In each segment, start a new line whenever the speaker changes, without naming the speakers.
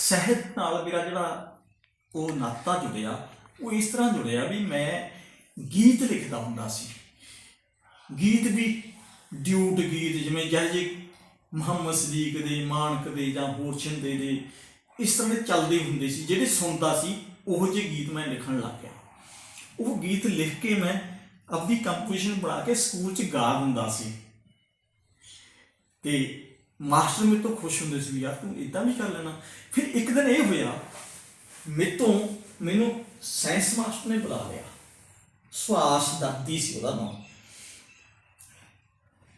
ਸਹਿਤ ਨਾਲ ਮੇਰਾ ਜਿਹੜਾ ਉਹ ਨਾਤਾ ਜੁੜਿਆ, ਉਹ ਇਸ ਤਰ੍ਹਾਂ ਜੁੜਿਆ ਵੀ ਮੈਂ ਗੀਤ ਲਿਖਦਾ ਹੁੰਦਾ ਸੀ। ਗੀਤ ਵੀ ਡਿਊਟ ਗੀਤ ਜਿਵੇਂ ਜਿਹੇ ਜਿਹੇ ਮੁਹੰਮਦ ਸਦੀਕ ਦੇ, ਮਾਨਕ ਦੇ ਜਾਂ ਹੋਰ ਛਿੰਦੇ ਦੇ ਇਸ ਤਰ੍ਹਾਂ ਦੇ ਚੱਲਦੇ ਹੁੰਦੇ ਸੀ, ਜਿਹੜੇ ਸੁਣਦਾ ਸੀ, ਉਹ ਜਿਹੇ ਗੀਤ ਮੈਂ ਲਿਖਣ ਲੱਗ ਗਿਆ। ਉਹ ਗੀਤ ਲਿਖ ਕੇ ਮੈਂ ਆਪਣੀ ਕੰਪੋਜੀਸ਼ਨ ਬਣਾ ਕੇ ਸਕੂਲ 'ਚ ਗਾ ਦਿੰਦਾ ਸੀ। ਤੇ ਮਾਸਟਰ ਮੇਰੇ ਤੋਂ ਖੁਸ਼ ਹੁੰਦੇ ਸੀ ਵੀ ਯਾਰ ਤੂੰ ਇਦਾਂ ਵੀ ਕਰ ਲੈਣਾ। ਫਿਰ ਇੱਕ ਦਿਨ ਇਹ ਹੋਇਆ, ਮੇਰੇ ਤੋਂ ਮੈਨੂੰ ਸਾਇੰਸ ਮਾਸਟਰ ਨੇ ਬੁਲਾ ਲਿਆ। ਸੁਆਸ ਦੱਤੀ ਸੀ ਉਹਦਾ ਨਾਮ।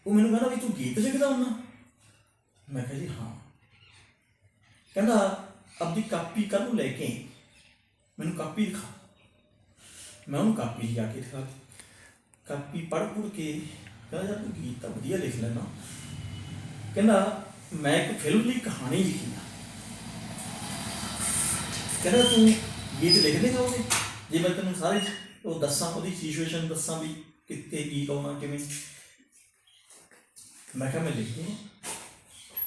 ਉਹ ਮੈਨੂੰ ਕਹਿੰਦਾ ਵੀ ਤੂੰ ਗੀਤ ਸਿੱਖਦਾ ਹੁੰਦਾ? ਮੈਂ ਕਿਹਾ ਜੀ ਹਾਂ। ਕਹਿੰਦਾ ਆਪਣੀ ਕਾਪੀ ਕੱਲ ਨੂੰ ਲੈ ਕੇ ਮੈਨੂੰ ਕਾਪੀ ਦਿਖਾ। ਮੈਂ ਉਹਨੂੰ ਕਾਪੀ ਲਿਆ ਕੇ ਦਿਖਾ ਕਾਪੀ ਪੜ੍ਹ ਪੁੜ ਕੇ, ਕਹਿੰਦਾ ਯਾਰ ਤੂੰ ਗੀਤ ਤਾਂ ਵਧੀਆ ਲਿਖ ਲੈਣਾ ਕਹਿੰਦਾ, ਮੈਂ ਇੱਕ ਫਿਲਮ ਲਈ ਕਹਾਣੀ ਲਿਖੀ ਆ। ਕਹਿੰਦਾ, ਤੂੰ ਗੀਤ ਲਿਖਦੇ ਦੇਗਾ? ਜੇ ਮੈਂ ਤੈਨੂੰ ਸਾਰੇ ਉਹ ਦੱਸਾਂ, ਉਹਦੀ ਸਿਚੁਏਸ਼ਨ ਦੱਸਾਂ ਵੀ ਕਿੱਥੇ ਕੀ ਆਉਣਾ ਕਿਵੇਂ। ਮੈਂ ਕਿਹਾ, ਮੈਂ ਲਿਖ ਦੂੰਗਾ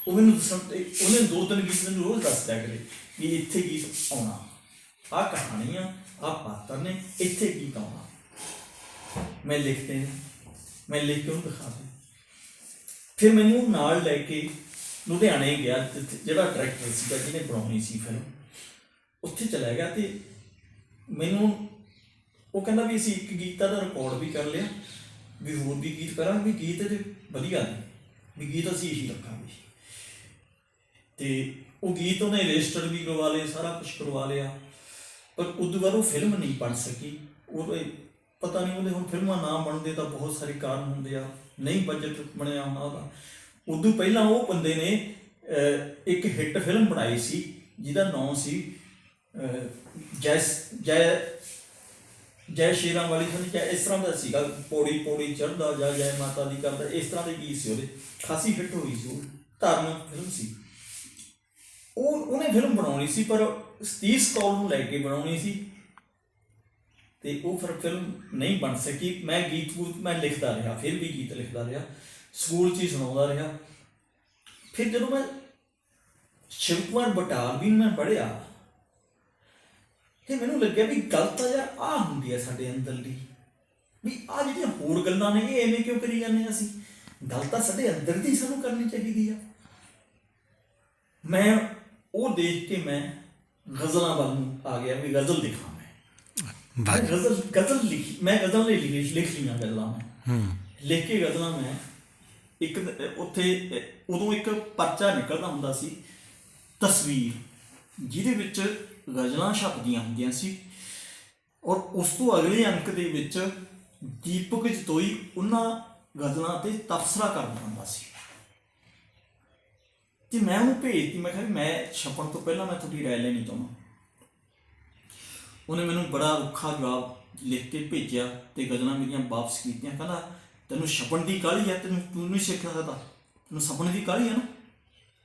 ਉਹ ਮੈਨੂੰ ਦੱਸਣ ਤੇ ਉਹਨੇ ਦੋ ਤਿੰਨ ਗੀਤ ਮੈਨੂੰ ਰੋਜ਼ ਦੱਸ ਦਿਆ ਕਰੇ ਵੀ ਇੱਥੇ ਗੀਤ ਆਉਣਾ, ਆਹ ਕਹਾਣੀ ਆ, ਆਹ ਪਾਤਰ ਨੇ ਇੱਥੇ ਗੀਤ ਆਉਣਾ। ਮੈਂ ਲਿਖਦੇ ਨੇ ਮੈਂ ਲਿਖ ਕੇ ਉਹਨੂੰ ਦਿਖਾ ਫਿਰ ਮੈਨੂੰ ਨਾਲ ਲੈ ਕੇ ਲੁਧਿਆਣੇ ਗਿਆ, ਜਿੱਥੇ- ਜਿਹੜਾ ਡਾਇਰੈਕਟਰ ਸੀਗਾ ਜਿਹਨੇ ਬਣਾਉਣੀ ਸੀ ਫਿਲਮ ਉੱਥੇ ਚਲਾ ਗਿਆ ਤੇ ਮੈਨੂੰ ਉਹ ਕਹਿੰਦਾ ਵੀ ਅਸੀਂ ਇੱਕ ਗੀਤਾਂ ਦਾ ਰਿਕਾਰਡ ਵੀ ਕਰ ਲਿਆ, ਵੀ ਹੋਰ ਵੀ ਗੀਤ ਕਰਾਂਗੇ, ਵੀ ਗੀਤ ਇਹਦੇ ਵਧੀਆ ਨੇ, ਵੀ ਗੀਤ ਅਸੀਂ ਇਹੀ ਰੱਖਾਂਗੇ। ਤੇ ਉਹ ਗੀਤ ਉਹਨੇ ਰਜਿਸਟਰ ਵੀ ਕਰਵਾ ਲਏ, ਸਾਰਾ ਕੁਝ ਕਰਵਾ ਲਿਆ, ਪਰ ਉਦੋਂ ਬਾਅਦ ਉਹ ਫਿਲਮ ਨਹੀਂ ਬਣ ਸਕੀ ਉਹ ਪਤਾ ਨਹੀਂ ਉਹਦੇ ਹੁਣ ਫਿਲਮਾਂ ਨਾ ਬਣਦੇ ਤਾਂ ਬਹੁਤ ਸਾਰੇ ਕਾਰਨ ਹੁੰਦੇ ਆ, ਨਹੀਂ ਬਜਟ ਬਣਿਆ ਉਹਨਾਂ ਦਾ। ਉਦੋਂ ਪਹਿਲਾਂ ਉਹ ਬੰਦੇ ਨੇ ਇੱਕ ਹਿੱਟ ਫਿਲਮ ਬਣਾਈ ਸੀ, ਜਿਹਦਾ ਨਾਮ ਸੀ ਜੈ ਜੈ ਜੈ ਸ਼ੇਰਾਂ ਵਾਲੀ ਫਿਲਮ ਜੈ ਇਸ ਤਰ੍ਹਾਂ ਦਾ ਸੀਗਾ, ਪੌੜੀ ਪੌੜੀ ਚੜਦਾ ਜਾ ਜੈ ਮਾਤਾ ਦੀ ਕਰਦਾ, ਇਸ ਤਰ੍ਹਾਂ ਦੇ ਗੀਤ ਸੀ ਉਹਦੇ। ਖਾਸੀ ਹਿੱਟ ਹੋਈ ਸੀ ਉਹ, ਧਾਰਮਿਕ ਫਿਲਮ ਸੀ। ਉਹ, ਉਹਨੇ ਫਿਲਮ ਬਣਾਉਣੀ ਸੀ, ਪਰ ਸਤੀਸ਼ ਕੌਰ ਨੂੰ ਲੈ ਕੇ ਬਣਾਉਣੀ ਸੀ। ਤੇ ਉਹ ਫਿਰ ਫਿਲਮ ਨਹੀਂ ਬਣ ਸਕੀ। ਮੈਂ ਗੀਤ ਗੂਤ ਮੈਂ ਲਿਖਦਾ ਰਿਹਾ, ਫਿਰ ਵੀ ਗੀਤ ਲਿਖਦਾ ਰਿਹਾ, ਸਕੂਲ 'ਚ ਹੀ ਸੁਣਾਉਂਦਾ ਰਿਹਾ। ਫਿਰ ਜਦੋਂ ਮੈਂ ਸ਼ਿਵ ਕੁਮਾਰ ਬਟਾਲਵੀ ਨੂੰ ਮੈਂ ਪੜ੍ਹਿਆ, ਤੇ ਮੈਨੂੰ ਲੱਗਿਆ ਵੀ ਗੱਲ ਤਾਂ ਯਾਰ ਆ ਹੁੰਦੀ ਹੈ ਸਾਡੇ ਅੰਦਰਲੀ ਵੀ ਆ ਜਿਹੜੀਆਂ ਹੋਰ ਗੱਲਾਂ ਨੇ, ਇਹ ਐਵੇਂ ਕਿਉਂ ਕਰੀ ਜਾਂਦੇ ਹਾਂ ਅਸੀਂ? ਗੱਲ ਤਾਂ ਸਾਡੇ ਅੰਦਰ ਦੀ ਸਾਨੂੰ ਕਰਨੀ ਚਾਹੀਦੀ ਆ। ਮੈਂ ਉਹ ਦੇਖ ਕੇ ਮੈਂ ਗਜ਼ਲਾਂ ਵੱਲ ਨੂੰ ਆ ਗਿਆ, ਵੀ ਗਜ਼ਲ ਲਿਖਾਂ ਮੈਂ ਗਜ਼ਲ ਗਜ਼ਲ ਲਿਖੀ ਮੈਂ ਗਜ਼ਲ ਨਹੀਂ ਲਿਖੀ ਲਿਖ ਲਈਆਂ ਗਜ਼ਲਾਂ ਮੈਂ।
ਹੂੰ।
ਲਿਖ ਕੇ ਗਜ਼ਲਾਂ ਮੈਂ ਇੱਕ ਉੱਥੇ ਉਦੋਂ ਇੱਕ ਪਰਚਾ ਨਿਕਲਦਾ ਹੁੰਦਾ ਸੀ ਤਸਵੀਰ ਜਿਹਦੇ ਵਿੱਚ ਗਜ਼ਲਾਂ ਛਪਦੀਆਂ ਹੁੰਦੀਆਂ ਸੀ। ਔਰ ਉਸ ਤੋਂ ਅਗਲੇ ਅੰਕ ਦੇ ਵਿੱਚ ਦੀਪਕ ਜਤੋਈ ਉਹਨਾਂ ਗਜ਼ਲਾਂ ਤੇ ਤਬਸਰਾ ਕਰਦਾ ਹੁੰਦਾ ਸੀ। ਤੇ ਮੈਂ ਉਹਨੂੰ ਭੇਜਤੀ ਮੈਂ ਕਿਹਾ ਮੈਂ ਛਪਣ ਤੋਂ ਪਹਿਲਾਂ ਮੈਂ ਤੁਹਾਡੀ ਰਾਏ ਲੈਣੀ ਚਾਹੁੰਦਾ। ਉਹਨੇ ਮੈਨੂੰ ਬੜਾ ਔਖਾ ਜਵਾਬ ਲਿਖ ਕੇ ਭੇਜਿਆ ਤੇ ਗਜ਼ਲਾਂ ਮੇਰੀਆਂ ਵਾਪਸ ਕੀਤੀਆਂ। ਕਹਿੰਦਾ, ਤੈਨੂੰ ਛਪਣ ਦੀ ਕਾਹਲੀ ਹੈ ਤੈਨੂੰ ਤੂੰ ਨਹੀਂ ਸਿੱਖ ਸਕਦਾ। ਤੈਨੂੰ ਛਪਣ ਦੀ ਕਾਹਲੀ ਹੈ ਨਾ?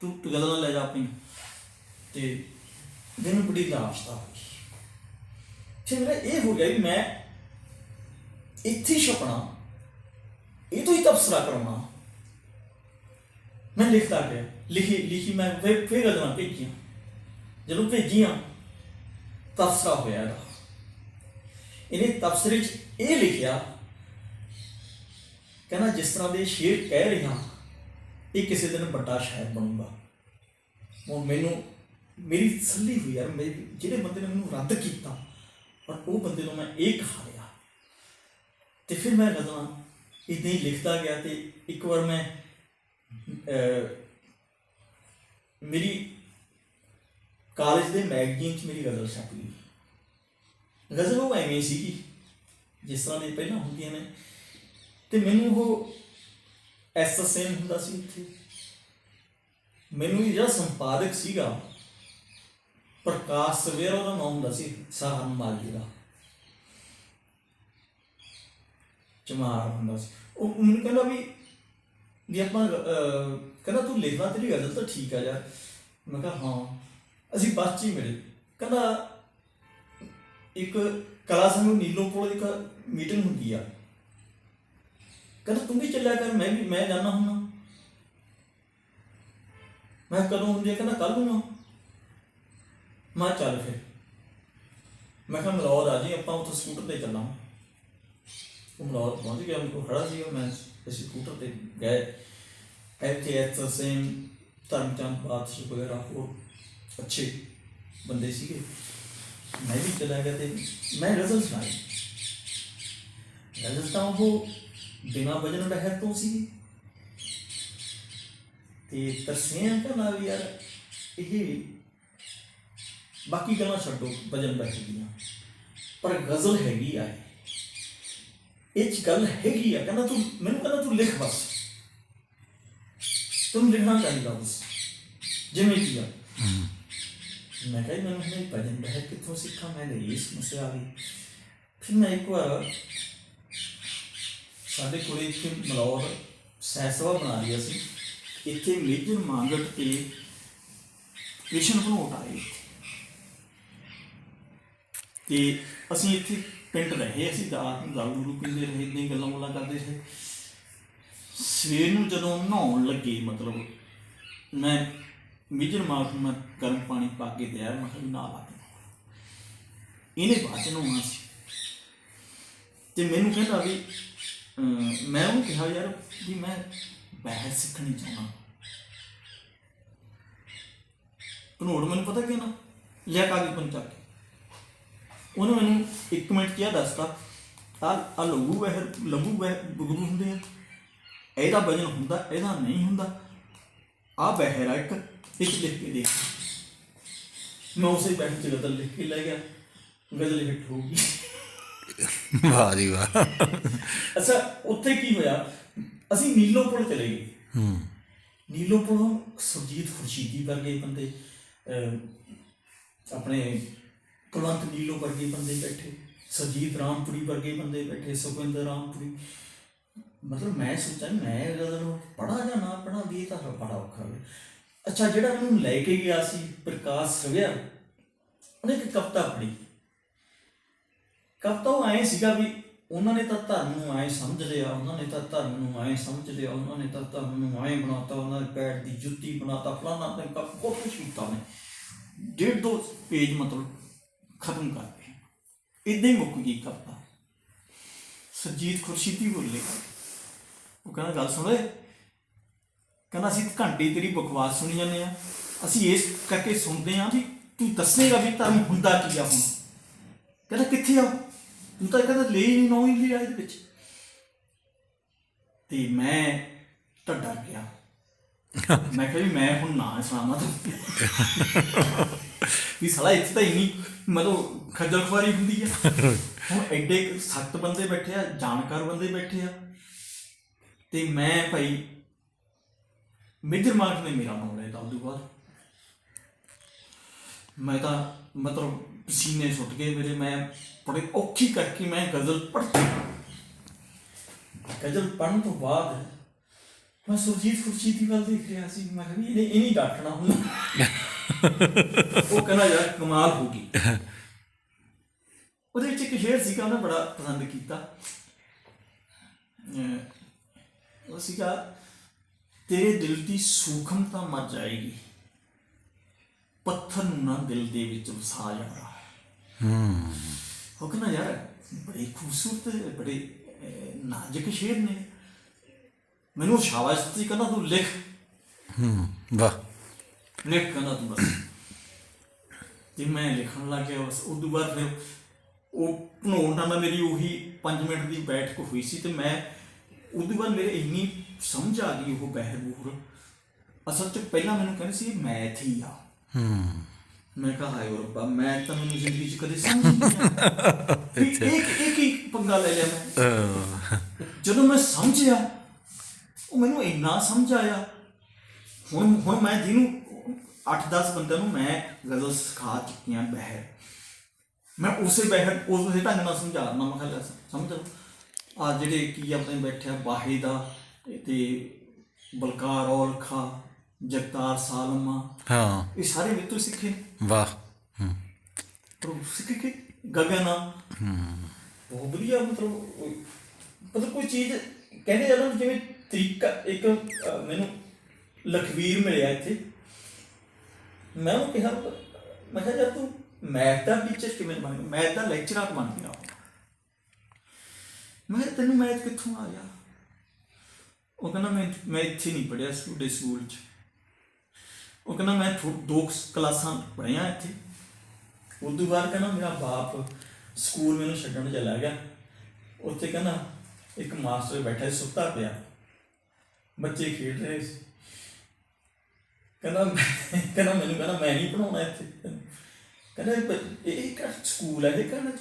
ਤੂੰ ਤੂੰ ਗਜ਼ਲਾਂ ਲੈ ਜਾ ਆਪਣੀ। ਤੇ ਮੈਨੂੰ ਬੜੀ ਲਾਸ਼ਤਾ ਹੋਈ। ਫਿਰ ਮੇਰਾ ਇਹ ਹੋ ਗਿਆ ਵੀ ਮੈਂ ਇੱਥੇ ਛਪਣਾ, ਇਹ ਤੋਂ ਹੀ ਤਬਸਰਾ ਕਰਨਾ ਮੈਂ ਲਿਖਦਾ ਗਿਆ ਲਿਖੀ ਲਿਖੀ ਮੈਂ ਫਿਰ ਫਿਰ ਗਜ਼ਲਾਂ ਭੇਜੀਆਂ। ਜਦੋਂ ਭੇਜੀਆਂ ਤਬਸਰਾ ਹੋਇਆ ਇਹਦਾ। ਇਹਨੇ ਤਬਸਰੇ 'ਚ ਇਹ ਲਿਖਿਆ, ਕਹਿੰਦਾ ਜਿਸ ਤਰ੍ਹਾਂ ਦੇ ਸ਼ੇਰ ਕਹਿ ਰਿਹਾ ਇਹ ਕਿਸੇ ਦਿਨ ਵੱਡਾ ਸ਼ਾਇਰ ਬਣੂਗਾ। ਉਹ ਮੈਨੂੰ, ਮੇਰੀ ਤਸੱਲੀ ਹੋਈ ਯਾਰ ਮੇਰੇ ਜਿਹੜੇ ਬੰਦੇ ਨੇ ਮੈਨੂੰ ਰੱਦ ਕੀਤਾ, ਪਰ ਉਹ ਬੰਦੇ ਨੂੰ ਮੈਂ ਇਹ ਕਹਾ ਲਿਆ ਤੇ ਫਿਰ ਮੈਂ ਗਜ਼ਲਾਂ ਇਦਾਂ ਹੀ ਲਿਖਦਾ ਗਿਆ ਤੇ ਇੱਕ ਵਾਰ ਮੈਂ ਮੇਰੀ ਕਾਲਜ ਦੇ ਮੈਗਜ਼ੀਨ 'ਚ ਮੇਰੀ ਗਜ਼ਲ ਛਪ ਗਈ। ਗਜ਼ਲ ਉਹ ਐਵੇਂ ਸੀਗੀ, ਜਿਸ ਤਰ੍ਹਾਂ ਦੀ ਪਹਿਲਾਂ ਹੁੰਦੀਆਂ ਨੇ। ਤੇ ਮੈਨੂੰ ਉਹ ਐਸਐਸਐਨ ਹੁੰਦਾ ਸੀ ਉੱਥੇ। ਮੈਨੂੰ ਜਿਹੜਾ ਸੰਪਾਦਕ ਸੀਗਾ, ਪ੍ਰਕਾਸ਼ ਸਵੇਰਾ ਉਹਦਾ ਨਾਮ ਹੁੰਦਾ ਸੀ ਸਾਹਨ ਮਾਲੀ ਦਾ। ਚਮਾਰ ਹੁੰਦਾ ਸੀ। ਉਹ ਮੈਨੂੰ ਕਹਿੰਦਾ ਵੀ ਵੀ ਆਪਾਂ ਕਹਿੰਦਾ ਤੂੰ ਲਿਖਦਾ ਤੇਰੀ ਗਜ਼ਲ ਤਾਂ ਠੀਕ ਆ ਯਾਰ। ਮੈਂ ਕਿਹਾ ਹਾਂ। ਅਸੀਂ ਬੱਸ 'ਚ ਹੀ ਮਿਲੇ। ਕਹਿੰਦਾ, ਇੱਕ ਕਲਾ ਸੰਘ ਨੀਲੋਂ ਕੋਲ ਇੱਕ ਮੀਟਿੰਗ ਹੁੰਦੀ ਆ। ਕਹਿੰਦਾ, ਤੂੰ ਵੀ ਚੱਲਿਆ ਕਰ, ਮੈਂ ਵੀ ਮੈਂ ਜਾਣਾ ਹੁੰਨਾ ਮੈਂ ਕਦੋਂ ਹੁੰਦੀ ਆ? ਕਹਿੰਦਾ ਕੱਲ ਨੂੰ ਮੈਂ ਚੱਲ ਫਿਰ। ਮੈਂ ਕਿਹਾ ਮਲੌਦ ਆ ਜੀ, ਆਪਾਂ ਉੱਥੇ ਸਕੂਟਰ ਤੇ ਚੱਲਾਂ ਉਹ ਮਲੌਦ ਪਹੁੰਚ ਗਿਆ ਉਹ ਖੜਾ ਸੀ ਮੈਂ ਅਸੀਂ ਸਕੂਟਰ ਤੇ ਗਏ। ਇੱਥੇ ਐਟ ਸੇਮ ਧਰਮਚੰਦ, ਬਾਦਸ਼ਾਹ ਵਗੈਰਾ ਹੋਰ ਅੱਛੇ ਬੰਦੇ ਸੀਗੇ ਮੈਂ ਵੀ ਚਲਾ ਗਿਆ ਤੇ ਮੈਂ ਰਜ਼ਲ ਸੁਣਾਈ ਰਜ਼ਲ ਤਾਂ ਉਹ ਬਿਨਾ ਵਜਨ ਬਹਿਰ ਤੋਂ ਸੀ ਤੇ ਤਰਸੇਮ ਕਰਨਾ ਵੀ ਯਾਰ ਇਹ ਬਾਕੀ ਗੱਲਾਂ ਛੱਡੋ ਵਜਨ ਬਹਿਰ ਦੀਆਂ ਪਰ ਗਜ਼ਲ ਹੈਗੀ ਆ ਇਹ ਇਹ 'ਚ ਗੱਲ ਹੈਗੀ ਆ ਕਹਿੰਦਾ ਤੂੰ ਮੈਨੂੰ ਕਹਿੰਦਾ ਤੂੰ ਲਿਖ ਬਸ ਤੂੰ ਲਿਖਣਾ ਚਾਹੀਦਾ ਬਸ ਜਿਵੇਂ ਕੀ ਆ ਮੈਂ ਕਿਹਾ ਜੀ ਮੈਨੂੰ ਹੁਣੇ ਭਜਨ ਹੈ ਕਿੱਥੋਂ ਸਿੱਖਾਂ ਮੈਂ ਗਈ ਇਸ ਮਸਿਆ ਆ ਗਈ ਫਿਰ ਮੈਂ ਇੱਕ ਵਾਰ ਸਾਡੇ ਕੋਲੇ ਇੱਥੇ ਮਲੌਰ ਸੈਸਵਾ ਬਣਾ ਲਿਆ ਸੀ ਇੱਥੇ ਮੇਜਰ ਮਾਂਗਟ ਤੇ ਕ੍ਰਿਸ਼ਨ ਭਨੋਟ ਆਏ ਇੱਥੇ। ਤੇ ਅਸੀਂ ਇੱਥੇ ਪਿੰਡ ਰਹੇ ਅਸੀਂ ਰਾਤ ਨੂੰ ਦਾਰੂ ਦੂਰੂ ਪੀਂਦੇ ਰਹੇ ਇਦਾਂ ਗੱਲਾਂ ਗੱਲਾਂ ਕਰਦੇ ਰਹੇ ਸਵੇਰ ਨੂੰ ਜਦੋਂ ਨਹਾਉਣ ਲੱਗੇ ਮਤਲਬ ਮੈਂ ਮਿਜਰ ਮਾਰਕ ਮੈਂ ਗਰਮ ਪਾਣੀ ਪਾ ਕੇ ਦਿਆ, ਮੈਂ ਕਿਹਾ ਵੀ ਲਾ ਇਹਨੇ ਬਾਅਦ ਚ ਨਹਾਉਣਾ ਸੀ। ਤੇ ਮੈਨੂੰ ਕਹਿੰਦਾ ਵੀ ਮੈਂ ਉਹਨੂੰ ਕਿਹਾ ਯਾਰ ਵੀ ਮੈਂ ਬਹਿਰ ਸਿੱਖਣੀ ਚਾਹੁੰਦਾ। ਭਨੋੜ ਮੈਨੂੰ ਪਤਾ ਕਿ ਨਾ? ਲਿਆ ਕਾਗਜ਼ ਪੰਚਾ ਕੇ। ਉਹਨੇ ਮੈਨੂੰ ਇੱਕ ਮਿੰਟ ਕਿਹਾ ਦੱਸਤਾ ਆ ਆ ਲਘੂ ਵਹਿ ਲਘੂ ਵਹਿ ਬਗਰੂ ਹੁੰਦੇ ਆ। ਇਹਦਾ ਵਜਨ ਹੁੰਦਾ, ਇਹਦਾ ਨਹੀਂ ਹੁੰਦਾ। ਆ ਬਹਿਰ ਇੱਕ ਇੱਕ ਲਿਖ ਕੇ ਦੇਖ। ਮੈਂ ਉਸੇ ਬੈਠ ਚ ਗਜ਼ਲ ਲਿਖ ਕੇ ਲੈ ਗਿਆ। ਗਜ਼ਲ ਹਿੱਟ ਹੋ ਗਈ
ਵਾਹ ਜੀ ਵਾਹ।
ਅੱਛਾ ਉੱਥੇ ਕੀ ਹੋਇਆ? ਅਸੀਂ ਨੀਲੋਪੁਰ ਚਲੇ ਗਏ।
ਹੂੰ।
ਨੀਲੋਪੁਰੋਂ ਸੁਰਜੀਤ ਖੁਰਸ਼ੀਦੀ ਵਰਗੇ ਬੰਦੇ ਆਪਣੇ ਕੁਲਵੰਤ ਨੀਲੋ ਵਰਗੇ ਬੰਦੇ ਬੈਠੇ। ਸਰਜੀਤ ਰਾਮਪੁਰੀ ਵਰਗੇ ਬੰਦੇ ਬੈਠੇ ਸੁਖਵਿੰਦਰ ਰਾਮਪੁਰੀ। ਮਤਲਬ ਮੈਂ ਸੋਚਿਆ ਮੈਂ ਜਦੋਂ ਪੜਾ ਜਾਂ ਨਾ ਪੜਾ ਵੀ ਤਾਂ ਬੜਾ ਔਖਾ ਹੈ ਅੱਛਾ, ਜਿਹੜਾ ਮੈਨੂੰ ਲੈ ਕੇ ਗਿਆ ਸੀ ਪ੍ਰਕਾਸ਼ ਸਵਿਆ, ਉਹਨੇ ਇੱਕ ਕਵਿਤਾ ਪੜ੍ਹੀ। ਕਵਿਤਾ ਉਹ ਐਂ ਸੀਗਾ ਵੀ ਉਹਨਾਂ ਨੇ ਤਾਂ ਧਰਮ ਨੂੰ ਐਂ ਸਮਝ ਲਿਆ, ਉਹਨਾਂ ਨੇ ਤਾਂ ਧਰਮ ਨੂੰ ਐਂ ਸਮਝ ਲਿਆ, ਉਹਨਾਂ ਨੇ ਤਾਂ ਧਰਮ ਨੂੰ ਐਂ ਬਣਾਤਾ, ਉਹਨਾਂ ਨੇ ਪੈਰ ਦੀ ਜੁੱਤੀ ਬਣਾਤਾ ਫਲਾਣਾ ਤੇ ਬਹੁਤ ਕੁਝ ਕੀਤਾ ਨੇ ਡੇਢ ਦੋ ਪੇਜ ਮਤਲਬ ਖਤਮ ਕਰ ਗਏ। ਇਦਾਂ ਹੀ ਮੁੱਕ ਗਈ ਕਵਿਤਾ। ਸਰਜੀਤ ਖੁਰਸ਼ੀਦੀ ਬੋਲੇ। ਉਹ ਕਹਿੰਦਾ, ਗੱਲ ਸੁਣ ਓਏ। ਕਹਿੰਦਾ, ਅਸੀਂ ਘੰਟੇ ਤੇਰੀ ਬਕਵਾਸ ਸੁਣੀ ਜਾਂਦੇ ਆ ਅਸੀਂ ਇਸ ਕਰਕੇ ਸੁਣਦੇ ਆ ਵੀ ਤੂੰ ਦੱਸੇਗਾ ਵੀ ਧਰਮ ਹੁੰਦਾ ਕੀ ਆ ਹੁਣ। ਕਹਿੰਦਾ, ਕਿੱਥੇ ਆ ਤੂੰ ਤਾਂ ਕਹਿੰਦਾ, ਲੈ ਹੀ ਨਹੀਂ, ਨੌ ਹੀ ਲਿਆ ਇਹਦੇ ਵਿੱਚ। ਤੇ ਮੈਂ ਤਾਂ ਡਰ ਗਿਆ। ਮੈਂ ਕਿਹਾ ਵੀ ਮੈਂ ਹੁਣ ਨਾ ਸੁਣਾਵਾਂ ਤਾਂ। ਵੀ ਸਾਲਾ ਇੱਥੇ ਤਾਂ ਇੰਨੀ ਮਤਲਬ ਖੱਜਲ ਖੁਆਰੀ ਹੁੰਦੀ ਆ। ਹੁਣ ਐਡੇ ਕੁ ਸਖਤ ਬੰਦੇ ਬੈਠੇ ਆ, ਜਾਣਕਾਰ ਬੰਦੇ ਬੈਠੇ ਆ। ਤੇ ਮੈਂ ਭਾਈ ਮੇਜਰ ਮਾਰਕ ਨੇ ਮੇਰਾ ਨਾਮ ਲਿਆ ਉਦੋਂ ਬਾਅਦ। ਮੈਂ ਤਾਂ ਮਤਲਬ ਪਸੀਨੇ ਸੁੱਟ ਗਏ ਮੇਰੇ, ਮੈਂ ਬੜੇ ਔਖੀ ਕਰਕੇ ਮੈਂ ਗਜ਼ਲ ਪੜ੍ਹੀ ਗਜ਼ਲ ਪੜ੍ਹਨ ਤੋਂ ਬਾਅਦ ਮੈਂ ਸੁਰਜੀਤ ਖੁਰਸ਼ੀਦੀ ਵੱਲ ਦੇਖ ਰਿਹਾ ਸੀ। ਮੈਂ ਕਿਹਾ ਵੀ ਇਹਨੇ ਇਹ ਨਹੀਂ ਡਾਕਣਾ ਹੁੰਦਾ ਉਹ ਕਹਿੰਦਾ, ਯਾਰ, ਕਮਾਲ ਹੋ ਗਈ। ਉਹਦੇ ਵਿੱਚ ਇੱਕ ਸ਼ੇਰ ਸੀਗਾ, ਉਹਨੇ ਬੜਾ ਪਸੰਦ ਕੀਤਾ। ਅਹ ਉਹ ਸੀਗਾ ਤੇਰੇ ਦਿਲ ਦੀ ਸੂਖਮਤਾ ਮਰ ਜਾਏਗੀ। ਪੱਥਰ ਨੂੰ ਨਾ ਦਿਲ ਦੇ ਵਿੱਚ ਵਸਾ ਜਾਣਾ।
ਹੂੰ
ਉਹ ਕਹਿੰਦਾ ਯਾਰ ਬੜੇ ਖੂਬਸੂਰਤ ਬੜੇ ਨਾਜ਼ੁਕ ਸ਼ੇਰ ਨੇ। ਮੈਨੂੰ ਸ਼ਾਬਾਸ਼ ਦਿੱਤੀ ਕਹਿੰਦਾ ਤੂੰ ਲਿਖ।
ਹੂੰ ਵਾਹ।
ਲਿਖ ਕਹਿੰਦਾ ਤੂੰ ਬਸ। ਤੇ ਮੈਂ ਲਿਖਣ ਲੱਗ ਗਿਆ ਬਸ। ਉਦੋਂ ਬਾਅਦ ਫਿਰ ਉਹ ਭਣੋਣ ਨਾਲ ਮੇਰੀ ਉਹੀ 5 ਮਿੰਟ ਦੀ ਬੈਠਕ ਹੋਈ ਸੀ ਤੇ ਮੈਂ ਉਦੋਂ ਬਾਅਦ ਮੇਰੇ ਇੰਨੀ ਸਮਝ ਆ ਗਈ ਉਹ ਬਹਿਰ ਬੂਰ ਅਸਲ 'ਚ ਪਹਿਲਾਂ ਮੈਨੂੰ ਕਹਿੰਦੇ ਸੀ ਮੈਥ ਹੀ ਆ।
ਹੂੰ।
ਮੈਂ ਕਿਹਾ ਹਾਏ ਰੱਬਾ ਮੈਂ ਤਾਂ ਮੈਨੂੰ ਜ਼ਿੰਦਗੀ 'ਚ ਕਦੇ ਸਮਝ ਨਹੀਂ ਇੱਕ ਇੱਕ ਹੀ ਪੰਗਾ ਲੈ ਲਿਆ ਮੈਂ। ਜਦੋਂ ਮੈਂ ਸਮਝਿਆ ਉਹ ਮੈਨੂੰ ਇੰਨਾ ਸਮਝ ਆਇਆ। ਹੁਣ ਹੁਣ ਮੈਂ ਜਿਹਨੂੰ 8-10 ਬੰਦਿਆਂ ਨੂੰ ਮੈਂ ਗਜ਼ਲ ਸਿਖਾ ਚੁੱਕੀਆਂ ਬਹਿਰ। ਮੈਂ ਉਸੇ ਬਹਿਰ ਉਸੇ ਢੰਗ ਨਾਲ ਸਮਝਾਉਣਾ ਮੈਂ ਕਿਹਾ ਸਮਝ ਲਓ। ਆ ਜਿਹੜੇ ਕੀ ਆਪਣੇ ਬੈਠਿਆ ਬਾਹੇ ਦਾ ਤੇ ਬਲਕਾਰ ਔਲਖਾ ਜਗਤਾਰ ਸਾਲਮਾ।
ਹਾਂ।
ਇਹ ਸਾਰੇ ਵੀ ਤੋਂ ਸਿੱਖੇ।
ਵਾਹ ਹੂੰ।
ਸਿੱਖ ਕੇ ਗਗਨ ਆ ਬਹੁਤ ਵਧੀਆ ਮਤਲਬ ਉਹ- ਮਤਲਬ ਕੋਈ ਚੀਜ਼ ਕਹਿੰਦੇ ਜਦੋਂ ਜਿਵੇਂ ਤਰੀਕਾ ਇੱਕ ਮੈਨੂੰ ਲਖਵੀਰ ਮਿਲਿਆ ਇੱਥੇ। ਮੈਂ ਉਹਨੂੰ ਕਿਹਾ ਮੈਂ ਕਿਹਾ ਜਦ ਤੂੰ ਮੈਥ ਦਾ ਟੀਚਰ ਕਿਵੇਂ ਬਣ ਗਿਆ? ਮੈਥ ਦਾ ਲੈਕਚਰਰ ਬਣ ਗਿਆ ਮੈਂ ਕਿਹਾ ਤੈਨੂੰ ਮੈਥ ਕਿੱਥੋਂ ਆ ਗਿਆ? ਉਹ ਕਹਿੰਦਾ ਮੈਂ ਮੈਂ ਇੱਥੇ ਨਹੀਂ ਪੜਿਆ ਤੁਹਾਡੇ ਸਕੂਲ 'ਚ। ਉਹ ਕਹਿੰਦਾ ਮੈਂ ਥੋ- ਦੋ ਕਲਾਸਾਂ ਪੜ੍ਹੀਆਂ ਇੱਥੇ। ਉਦੋਂ ਬਾਅਦ ਕਹਿੰਦਾ ਮੇਰਾ ਬਾਪ ਸਕੂਲ ਮੈਨੂੰ ਛੱਡਣ ਚਲਾ ਗਿਆ। ਉੱਥੇ ਕਹਿੰਦਾ ਇੱਕ ਮਾਸਟਰ ਬੈਠਾ ਸੀ, ਸੁੱਤਾ ਪਿਆ। ਬੱਚੇ ਖੇਡ ਰਹੇ ਸੀ। ਕਹਿੰਦਾ ਕਹਿੰਦਾ ਮੈਨੂੰ ਕਹਿੰਦਾ ਮੈਂ ਨਹੀਂ ਪੜਾਉਣਾ ਇੱਥੇ। ਕਹਿੰਦਾ ਇਹ ਬ- ਇਹ ਕਿਹੜਾ ਸਕੂਲ ਹੈ? ਇਹ ਕਹਿੰਦਾ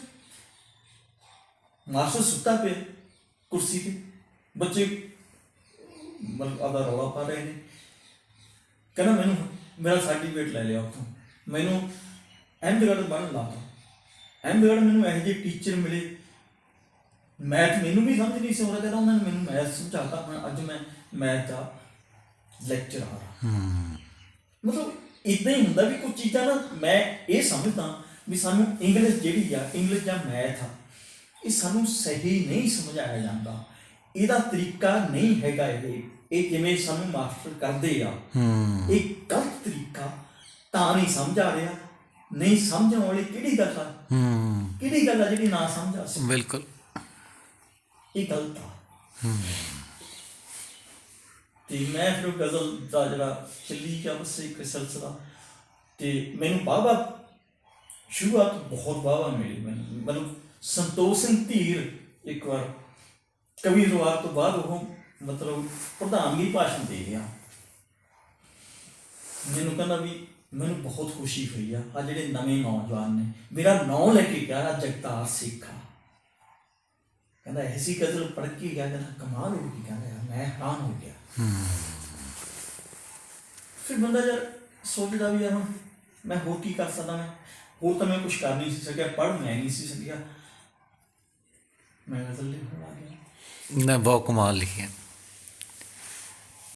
ਮਾਸਟਰ ਸੁੱਤਾ ਪਿਆ ਕੁਰਸੀ ਤੇ। ਬੱਚੇ ਮਤਲਬ ਆਦਾ ਰੌਲਾ ਪਾ ਰਹੇ ਨੇ। ਕਹਿੰਦਾ ਮੈਨੂੰ ਮੇਰਾ ਸਰਟੀਫਿਕੇਟ ਲੈ ਲਿਆ ਉੱਥੋਂ। ਮੈਨੂੰ ਅਹਿਮਦਗੜ੍ਹ ਬਣਨ ਲਾਤਾ ਅਹਿਮਦਗੜ੍ਹ ਮੈਨੂੰ ਇਹੋ ਜਿਹੇ ਟੀਚਰ ਮਿਲੇ। ਮੈਥ ਮੈਨੂੰ ਵੀ ਸਮਝ ਨਹੀਂ ਸੀ ਆਉਂਦਾ ਕਹਿੰਦਾ ਉਹਨਾਂ ਨੇ ਮੈਨੂੰ ਮੈਥ ਸਮਝਾਤਾ। ਹੁਣ ਅੱਜ ਮੈਂ ਮੈਥ ਦਾ ਲੈਕਚਰ ਆ ਰਿਹਾ। ਮਤਲਬ ਇਦਾਂ ਹੀ ਹੁੰਦਾ ਵੀ ਕੁਝ ਚੀਜ਼ਾਂ ਨਾ ਮੈਂ ਇਹ ਸਮਝਦਾ ਵੀ ਸਾਨੂੰ ਇੰਗਲਿਸ਼ ਜਿਹੜੀ ਆ ਇੰਗਲਿਸ਼ ਜਾਂ ਮੈਥ ਆ। ਇਹ ਸਾਨੂੰ ਸਹੀ ਨਹੀਂ ਸਮਝਾਇਆ ਜਾਂਦਾ। ਇਹਦਾ ਤਰੀਕਾ ਨਹੀਂ ਹੈਗਾ ਇਹ। ਇਹ ਜਿਵੇਂ ਸਾਨੂੰ ਮਾਸਟਰ ਕਰਦੇ ਆ।
ਹੂੰ।
ਇਹ ਗਲਤ ਤਰੀਕਾ ਤਾਂ ਨਹੀਂ ਸਮਝ ਆ ਰਿਹਾ। ਨਹੀਂ ਸਮਝਣ ਵਾਲੀ ਕਿਹੜੀ ਗੱਲ ਆ?
ਹੂੰ।
ਕਿਹੜੀ ਗੱਲ ਆ ਜਿਹੜੀ ਨਾ ਸਮਝ ਆ ਸਕੇ?
ਬਿਲਕੁਲ।
ਇਹ ਗਲਤ ਆ। ਤੇ ਮੈਂ ਫਿਰ ਗਜ਼ਲ ਦਾ ਜਿਹੜਾ ਚੱਲੀ ਗਿਆ ਬਸ ਇੱਕ ਸਿਲਸਿਲਾ। ਤੇ ਮੈਨੂੰ ਬਾਬਾ ਸ਼ੁਰੂਆਤ ਬਹੁਤ ਬਾਬਾ ਮਿਲੀ ਮੈਨੂੰ। ਮੈਨੂੰ ਸੰਤੋਖ ਸਿੰਘ ਧੀਰ ਇੱਕ ਵਾਰ ਕਵੀ ਰਵਾਰ ਤੋਂ ਬਾਅਦ ਉਹ ਮਤਲਬ ਪ੍ਰਧਾਨਗੀ ਭਾਸ਼ਣ ਦੇ ਗਿਆ ਮੈਨੂੰ ਕਹਿੰਦਾ ਵੀ ਮੈਨੂੰ ਬਹੁਤ ਖੁਸ਼ੀ ਹੋਈ ਆ ਆ ਜਿਹੜੇ ਨਵੇਂ ਨੌਜਵਾਨ ਨੇ, ਮੇਰਾ ਨਾਂ ਲੈ ਕੇ ਗਿਆ ਜਗਤਾਰ ਸਿੱਖਾ। ਕਹਿੰਦਾ ਐਸੀ ਗਜ਼ਲ ਪੜ੍ਹ ਕੇ ਗਿਆ, ਕਹਿੰਦਾ ਕਮਾਲ ਹੋ ਗਈ, ਕਹਿੰਦਾ ਮੈਂ ਹੈਰਾਨ ਹੋ ਗਿਆ। ਫਿਰ ਬੰਦਾ ਯਾਰ ਸੋਚਦਾ ਵੀ ਯਾਰ ਮੈਂ ਹੋਰ ਕੀ ਕਰ ਸਕਦਾ ਮੈਂ? ਹੋਰ ਤਾਂ ਮੈਂ ਕੁਝ ਕਰ ਨਹੀਂ ਸੀ ਸਕਿਆ, ਪੜ੍ਹ ਮੈਂ ਨਹੀਂ ਸੀ ਸਕਿਆ। ਮੈਂ ਗਜ਼ਲ ਲਿਖਣ ਲੱਗ ਗਿਆ
ਨੇ ਬਹੁਤ ਕਮਾਲ ਲਿਖਿਆ